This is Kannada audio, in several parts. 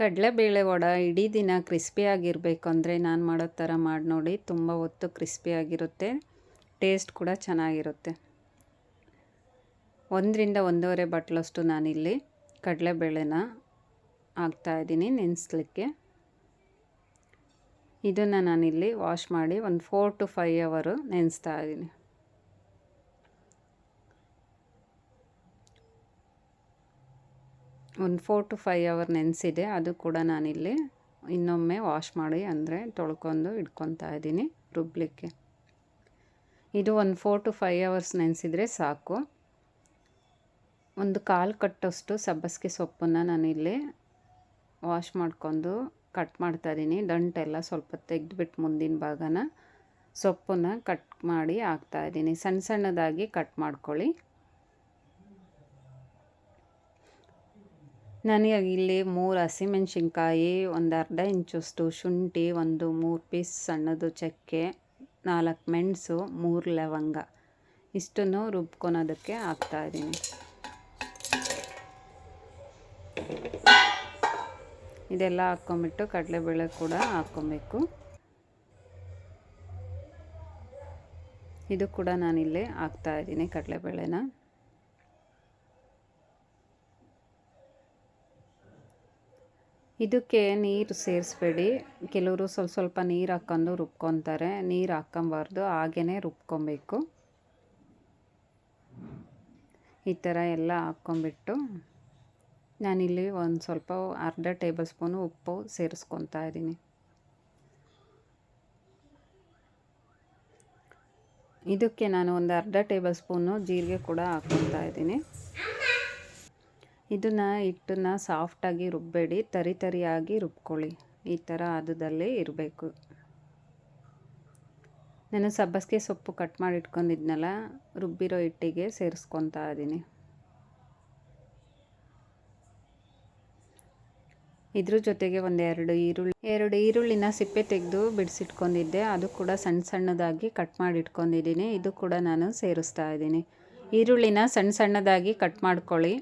ಕಡಲೆಬೇಳೆ ವಡ ಇಡೀ ದಿನ ಕ್ರಿಸ್ಪಿಯಾಗಿರಬೇಕು ಅಂದರೆ ನಾನು ಮಾಡೋ ಥರ ಮಾಡಿ ನೋಡಿ, ತುಂಬ ಹೊತ್ತು ಕ್ರಿಸ್ಪಿಯಾಗಿರುತ್ತೆ ಟೇಸ್ಟ್ ಕೂಡ ಚೆನ್ನಾಗಿರುತ್ತೆ. ಒಂದರಿಂದ ಒಂದೂವರೆ ಬಟ್ಲಷ್ಟು ನಾನಿಲ್ಲಿ ಕಡಲೆಬೇಳೆನ ಹಾಕ್ತಾಯಿದ್ದೀನಿ ನೆನೆಸ್ಲಿಕ್ಕೆ. ಇದನ್ನು ನಾನಿಲ್ಲಿ ವಾಶ್ ಮಾಡಿ ಒಂದು ಫೋರ್ ಟು ಫೈವ್ ಅವರು ನೆನೆಸ್ತಾ ಇದ್ದೀನಿ. ಒಂದು ಫೋರ್ ಟು ಫೈವ್ ಅವರ್ ನೆನೆಸಿದೆ, ಅದು ಕೂಡ ನಾನಿಲ್ಲಿ ಇನ್ನೊಮ್ಮೆ ವಾಶ್ ಮಾಡಿ ಅಂದರೆ ತೊಳ್ಕೊಂಡು ಇಟ್ಕೊತಾ ಇದ್ದೀನಿ ರುಬ್ಲಿಕ್ಕೆ. ಇದು ಒಂದು ಫೋರ್ ಟು ಫೈವ್ ಅವರ್ಸ್ ನೆನೆಸಿದರೆ ಸಾಕು. ಒಂದು ಕಾಲು ಕಟ್ಟಷ್ಟು ಸಬ್ಬಸಿಗೆ ಸೊಪ್ಪನ್ನು ನಾನಿಲ್ಲಿ ವಾಶ್ ಮಾಡ್ಕೊಂಡು ಕಟ್ ಮಾಡ್ತಾಯಿದ್ದೀನಿ ದಂಟೆಲ್ಲ ಸ್ವಲ್ಪ ತೆಗೆದುಬಿಟ್ಟು ಮುಂದಿನ ಭಾಗನ ಸೊಪ್ಪನ್ನು ಕಟ್ ಮಾಡಿ ಹಾಕ್ತಾಯಿದ್ದೀನಿ ಸಣ್ಣ ಸಣ್ಣದಾಗಿ ಕಟ್ ಮಾಡ್ಕೊಳ್ಳಿ. ನನಗೆ ಇಲ್ಲಿ ಮೂರು ಹಸಿಮೆಣ್ಸಿನ್ಕಾಯಿ, ಒಂದು ಅರ್ಧ ಇಂಚಷ್ಟು ಶುಂಠಿ, ಒಂದು ಮೂರು ಪೀಸ್ ಸಣ್ಣದು ಚಕ್ಕೆ, ನಾಲ್ಕು ಮೆಣಸು, ಮೂರು ಲವಂಗ. ಇಷ್ಟನ್ನು ರುಬ್ಕೊಳೋದಕ್ಕೆ ಹಾಕ್ತಾಯಿದ್ದೀನಿ ಇದೆಲ್ಲ ಹಾಕ್ಕೊಂಬಿಟ್ಟು ಕಡಲೆಬೇಳೆ ಕೂಡ ಹಾಕ್ಕೊಬೇಕು. ಇದು ಕೂಡ ನಾನಿಲ್ಲಿ ಹಾಕ್ತಾಯಿದ್ದೀನಿ ಕಡಲೆಬೇಳೆನ. ಇದಕ್ಕೆ ನೀರು ಸೇರಿಸ್ಬೇಡಿ. ಕೆಲವರು ಸ್ವಲ್ಪ ಸ್ವಲ್ಪ ನೀರು ಹಾಕ್ಕೊಂಡು ರುಬ್ಕೊತಾರೆ. ನೀರು ಹಾಕ್ಕೊಬಾರ್ದು ಹಾಗೇ ರುಬ್ಕೊಬೇಕು. ಈ ಥರ ಎಲ್ಲ ಹಾಕ್ಕೊಂಬಿಟ್ಟು ನಾನಿಲ್ಲಿ ಒಂದು ಸ್ವಲ್ಪ ಅರ್ಧ ಟೇಬಲ್ ಸ್ಪೂನು ಉಪ್ಪು ಸೇರಿಸ್ಕೊತಾ ಇದ್ದೀನಿ. ಇದಕ್ಕೆ ನಾನು ಒಂದು ಅರ್ಧ ಟೇಬಲ್ ಸ್ಪೂನು ಜೀರಿಗೆ ಕೂಡ ಹಾಕ್ಕೊತಾ ಇದ್ದೀನಿ. ಇದನ್ನು ಹಿಟ್ಟನ್ನು ಸಾಫ್ಟಾಗಿ ರುಬ್ಬಬೇಡಿ ತರಿ ತರಿಯಾಗಿ ರುಬ್ಕೊಳ್ಳಿ. ಈ ಥರ ಅದದಲ್ಲೇ ಇರಬೇಕು. ನಾನು ಸಬ್ಬಸಿಗೆ ಸೊಪ್ಪು ಕಟ್ ಮಾಡಿ ಇಟ್ಕೊಂಡಿದ್ನಲ್ಲ ರುಬ್ಬಿರೋ ಹಿಟ್ಟಿಗೆ ಸೇರಿಸ್ಕೊತಾ ಇದ್ದೀನಿ ಇದ್ರ ಜೊತೆಗೆ ಒಂದೆರಡು ಈರುಳ್ಳಿ, ಎರಡು ಈರುಳ್ಳಿನ ಸಿಪ್ಪೆ ತೆಗೆದು ಬಿಡಿಸಿಟ್ಕೊಂಡಿದ್ದೆ. ಅದು ಕೂಡ ಸಣ್ಣ ಸಣ್ಣದಾಗಿ ಕಟ್ ಮಾಡಿ ಇಟ್ಕೊಂಡಿದ್ದೀನಿ ಇದು ಕೂಡ ನಾನು ಸೇರಿಸ್ತಾ ಇದ್ದೀನಿ ಈರುಳ್ಳಿನ ಸಣ್ಣ ಸಣ್ಣದಾಗಿ ಕಟ್ ಮಾಡ್ಕೊಳ್ಳಿ.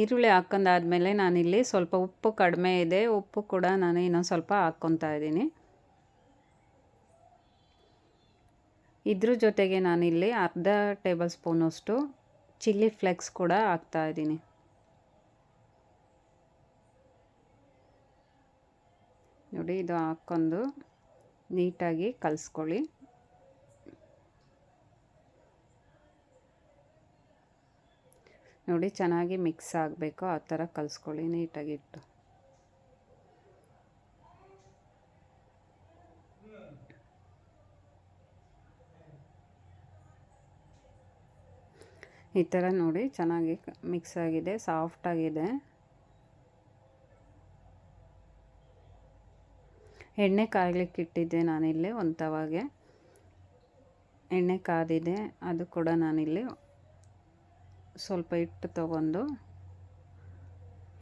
ಈರುಳ್ಳಿ ಹಾಕೊಂಡಾದ್ಮೇಲೆ ನಾನಿಲ್ಲಿ ಸ್ವಲ್ಪ ಉಪ್ಪು ಕಡಿಮೆ ಇದೆ. ಉಪ್ಪು ಕೂಡ ನಾನು ಇನ್ನೊಂದು ಸ್ವಲ್ಪ ಹಾಕ್ಕೊತಾ ಇದ್ದೀನಿ. ಇದ್ರ ಜೊತೆಗೆ ನಾನಿಲ್ಲಿ ಅರ್ಧ ಟೇಬಲ್ ಸ್ಪೂನಷ್ಟು ಚಿಲ್ಲಿ ಫ್ಲೆಕ್ಸ್ ಕೂಡ ಹಾಕ್ತಾ ಇದ್ದೀನಿ. ನೋಡಿ, ಇದು ಹಾಕ್ಕೊಂಡು ನೀಟಾಗಿ ಕಲಿಸ್ಕೊಳ್ಳಿ. ನೋಡಿ, ಚೆನ್ನಾಗಿ ಮಿಕ್ಸ್ ಆಗಬೇಕು. ಆ ಥರ ಕಲಿಸ್ಕೊಳ್ಳಿ, ನೀಟಾಗಿಟ್ಟು. ಈ ಥರ ನೋಡಿ, ಚೆನ್ನಾಗಿ ಮಿಕ್ಸ್ ಆಗಿದೆ ಸಾಫ್ಟಾಗಿದೆ ಎಣ್ಣೆ ಕಾಯ್ಲಿಕ್ಕೆ ಇಟ್ಟಿದ್ದೆ ನಾನಿಲ್ಲಿ, ಒಂದು ತವಾಗೆ. ಎಣ್ಣೆ ಕಾದಿದೆ, ಅದು ಕೂಡ ನಾನಿಲ್ಲಿ ಸ್ವಲ್ಪ ಹಿಟ್ಟು ತೊಗೊಂಡು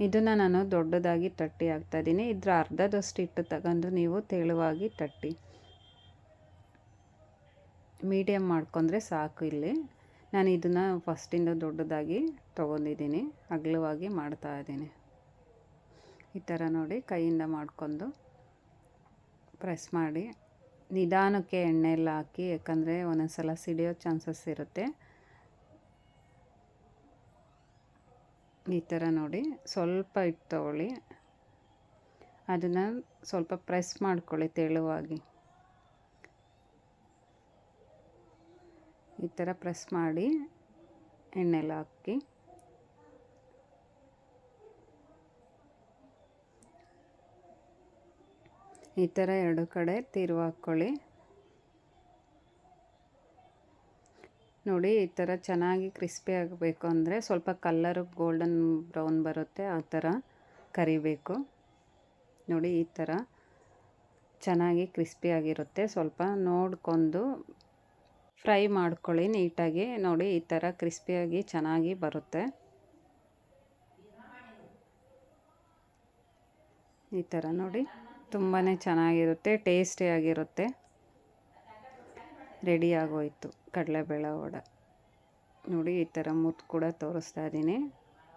ಇದನ್ನು ನಾನು ದೊಡ್ಡದಾಗಿ ತಟ್ಟಿ ಹಾಕ್ತಾಯಿದ್ದೀನಿ ಇದರ ಅರ್ಧದಷ್ಟು ಹಿಟ್ಟು ತಗೊಂಡು ನೀವು ತೆಳುವಾಗಿ ತಟ್ಟಿ. ಮೀಡಿಯಮ್ ಮಾಡ್ಕೊಂಡ್ರೆ ಸಾಕು ಇಲ್ಲಿ. ನಾನು ಇದನ್ನು ಫಸ್ಟಿಂದ ದೊಡ್ಡದಾಗಿ ತೊಗೊಂಡಿದ್ದೀನಿ. ಅಗಲವಾಗಿ ಮಾಡ್ತಾಯಿದ್ದೀನಿ ಈ ಥರ ನೋಡಿ ಕೈಯಿಂದ ಮಾಡ್ಕೊಂಡು ಪ್ರೆಸ್ ಮಾಡಿ. ನಿಧಾನಕ್ಕೆ ಎಣ್ಣೆ ಎಲ್ಲ ಹಾಕಿ, ಯಾಕಂದರೆ ಒಂದೊಂದು ಸಲ ಸಿಡಿಯೋ ಚಾನ್ಸಸ್ ಇರುತ್ತೆ. ಈ ಥರ ನೋಡಿ ಸ್ವಲ್ಪ ಇಟ್ಟು ತಗೊಳ್ಳಿ. ಅದನ್ನು ಸ್ವಲ್ಪ ಪ್ರೆಸ್ ಮಾಡ್ಕೊಳ್ಳಿ ತೆಳುವಾಗಿ. ಈ ಥರ ಪ್ರೆಸ್ ಮಾಡಿ ಎಣ್ಣೆಲ್ಲ ಹಾಕಿ. ಈ ಥರ ಎರಡು ಕಡೆ ತಿರುವು ಹಾಕ್ಕೊಳ್ಳಿ ನೋಡಿ, ಈ ಥರ ಚೆನ್ನಾಗಿ ಕ್ರಿಸ್ಪಿ ಆಗಬೇಕು ಅಂದರೆ ಸ್ವಲ್ಪ ಕಲ್ಲರು ಗೋಲ್ಡನ್ ಬ್ರೌನ್ ಬರುತ್ತೆ, ಆ ಥರ ಕರಿಬೇಕು. ನೋಡಿ, ಈ ಥರ ಚೆನ್ನಾಗಿ ಕ್ರಿಸ್ಪಿಯಾಗಿರುತ್ತೆ ಸ್ವಲ್ಪ ನೋಡ್ಕೊಂಡು ಫ್ರೈ ಮಾಡ್ಕೊಳ್ಳಿ ನೀಟಾಗಿ. ನೋಡಿ, ಈ ಥರ ಕ್ರಿಸ್ಪಿಯಾಗಿ ಚೆನ್ನಾಗಿ ಬರುತ್ತೆ. ಈ ಥರ ನೋಡಿ ತುಂಬಾ ಚೆನ್ನಾಗಿರುತ್ತೆ ಟೇಸ್ಟಿಯಾಗಿರುತ್ತೆ ರೆಡಿ ಆಗೋಯಿತು ಕಡಲೆಬೇಳೆ ವಡ. ನೋಡಿ, ಈ ಥರ ಮುತ್ತು ಕೂಡ ತೋರಿಸ್ತಾ ಇದ್ದೀನಿ.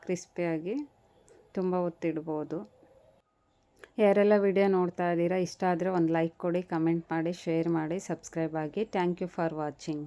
ಕ್ರಿಸ್ಪಿಯಾಗಿ ತುಂಬ ಹೊತ್ತಿಡ್ಬೋದು. ಯಾರೆಲ್ಲ ವಿಡಿಯೋ ನೋಡ್ತಾ ಇದ್ದೀರಾ, ಇಷ್ಟ ಆದರೆ ಒಂದು ಲೈಕ್ ಕೊಡಿ, ಕಮೆಂಟ್ ಮಾಡಿ, ಶೇರ್ ಮಾಡಿ. ಸಬ್ಸ್ಕ್ರೈಬ್ ಆಗಿ. Thank you for watching.